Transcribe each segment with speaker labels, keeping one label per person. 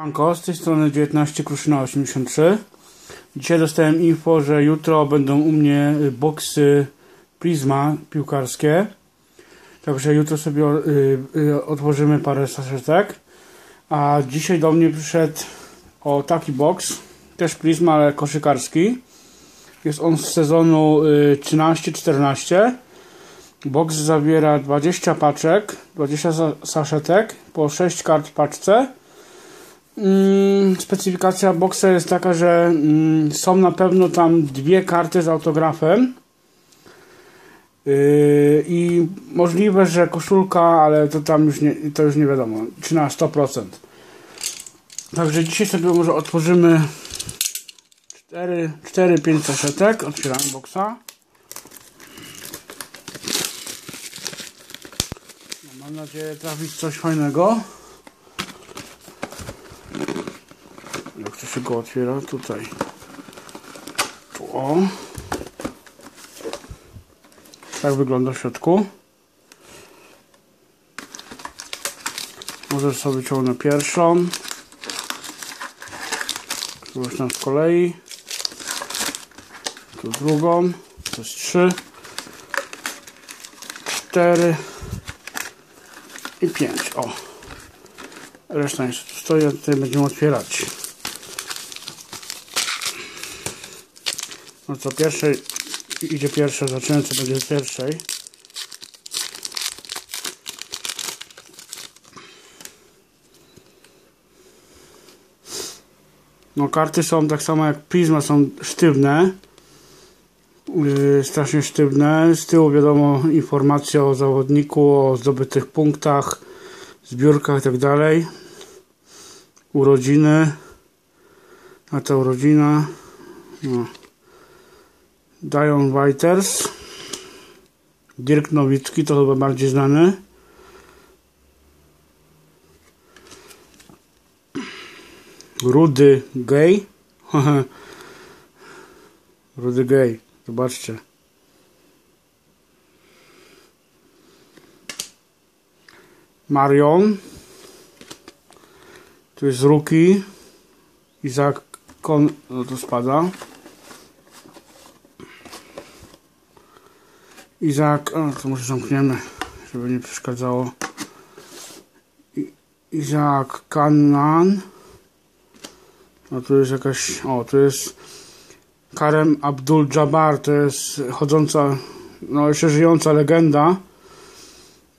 Speaker 1: Manko, z tej strony 19 Kruszyna 83. Dzisiaj dostałem info, że jutro będą u mnie y, boksy Prisma piłkarskie. Także jutro sobie y, y, otworzymy parę saszetek. A dzisiaj do mnie przyszedł o taki boks, też Prisma, ale koszykarski. Jest on z sezonu y, 13-14. Boks zawiera 20 paczek, 20 sa- saszetek, po 6 kart w paczce. Mm, specyfikacja boksa jest taka, że mm, są na pewno tam dwie karty z autografem. Yy, I możliwe, że koszulka, ale to tam już nie, to już nie wiadomo, czy na 100%. Także dzisiaj sobie może otworzymy 4-5 saszetek. Otwieramy boksa. No, mam nadzieję trafić coś fajnego. Go otwiera? Tutaj. Tu o. Tak wygląda w środku. Może sobie wyciągnę pierwszą. Już tam z kolei. Tu drugą. To jest trzy. Cztery. I pięć. O. Reszta jeszcze stoi, a tutaj będziemy otwierać. No co pierwszej idzie pierwsze, zaczynamy co będzie z pierwszej. No karty są tak samo jak Prisma, są sztywne. Yy, strasznie sztywne. Z tyłu wiadomo informacja o zawodniku, o zdobytych punktach, zbiórkach itd. Urodziny. A ta urodzina. No. Dion Waiters. Dirk Nowicki, to chyba bardziej znany. Rudy Gay. Rudy Gay, zobaczcie. Marion. Tu jest Ruki. Izak Kon... No to spada. Izak... O, to może zamkniemy, żeby nie przeszkadzało. I- Izak Kanan. No tu jest jakaś... O, tu jest... Karem Abdul Jabbar, to jest chodząca, no jeszcze żyjąca legenda.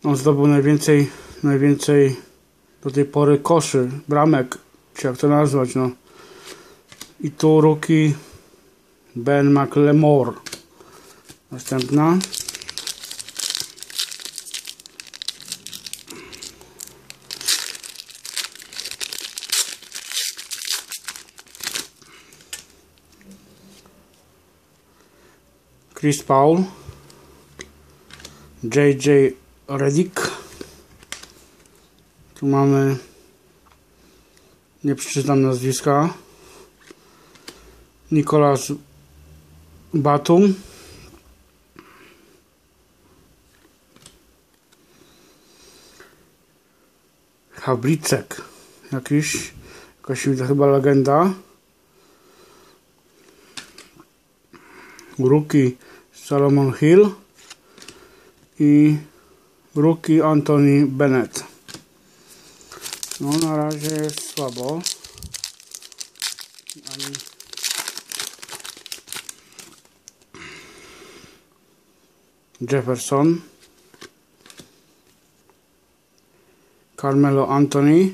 Speaker 1: On zdobył najwięcej, najwięcej do tej pory koszy, bramek, czy jak to nazwać, no. I tu ruki Ben McLemore. Następna. Chris Paul, JJ Redick. Tu mamy, nie przeczytam nazwiska, Nikolas Batum. Hablicek, jakiś, jakaś chyba legenda. Rookie Solomon Hill i Rookie Anthony Bennett. No na razie jest słabo. Ani... Jefferson. Carmelo Anthony.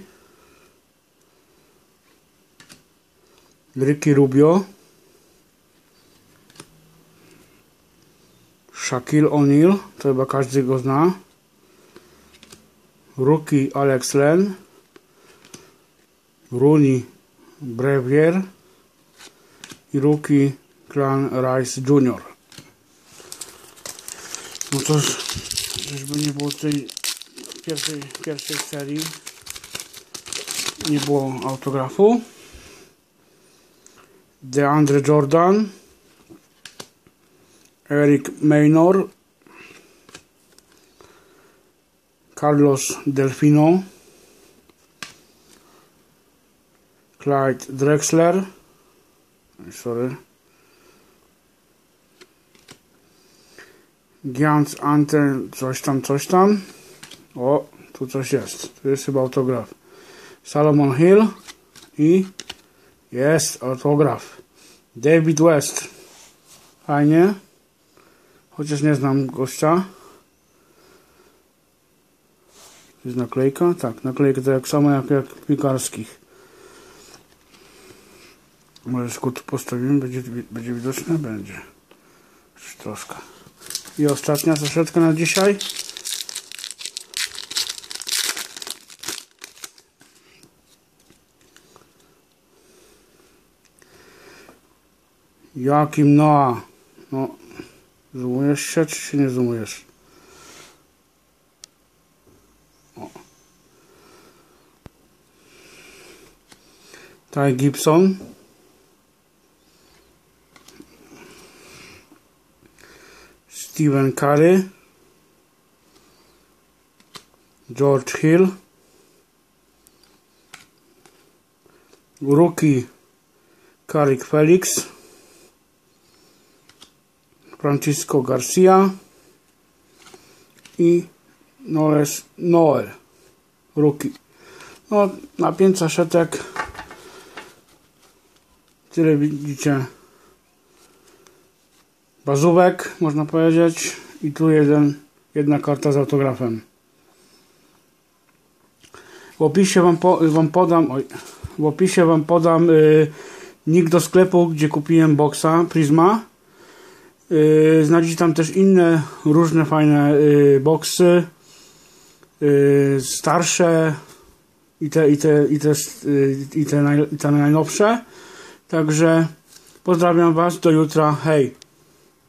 Speaker 1: Ricky Rubio. Shaquille O'Neal, to chyba każdy go zna. Rookie Alex Len. Rooney Brevier i Rookie Clan Rice Jr. No to żeby nie było tej pierwszej, pierwszej serii nie było autografu. DeAndre Jordan Eric Maynor, Carlos Delfino, Clyde Drexler. Sorry. Giants Ante, coś tam, coś tam. O, tu coś jest. Tu jest chyba autograf. Salomon Hill i jest autograf. David West. Fajnie. Chociaż nie znam gościa. Jest naklejka? Tak, naklejka to jak samo jak, jak piłkarskich. Może skut postawimy, będzie, będzie widoczne? Będzie. Troszkę. I ostatnia saszetka na dzisiaj. Jakim Noa? No, zoomujesz się, czy się nie zoomujesz? O. Gibson. Stephen Curry. George Hill. Rookie Karik Felix. Francisco Garcia i Noes Noel Rookie. No, na 5 saszetek tyle widzicie bazówek, można powiedzieć i tu jeden, jedna karta z autografem. W opisie wam, po, wam podam oj, w opisie wam podam y, nick do sklepu, gdzie kupiłem boxa Prisma Yy, znajdziecie tam też inne różne fajne yy, boksy, yy, starsze i te, i te, i te, yy, i te, naj, i te najnowsze. Także pozdrawiam Was, do jutra, hej!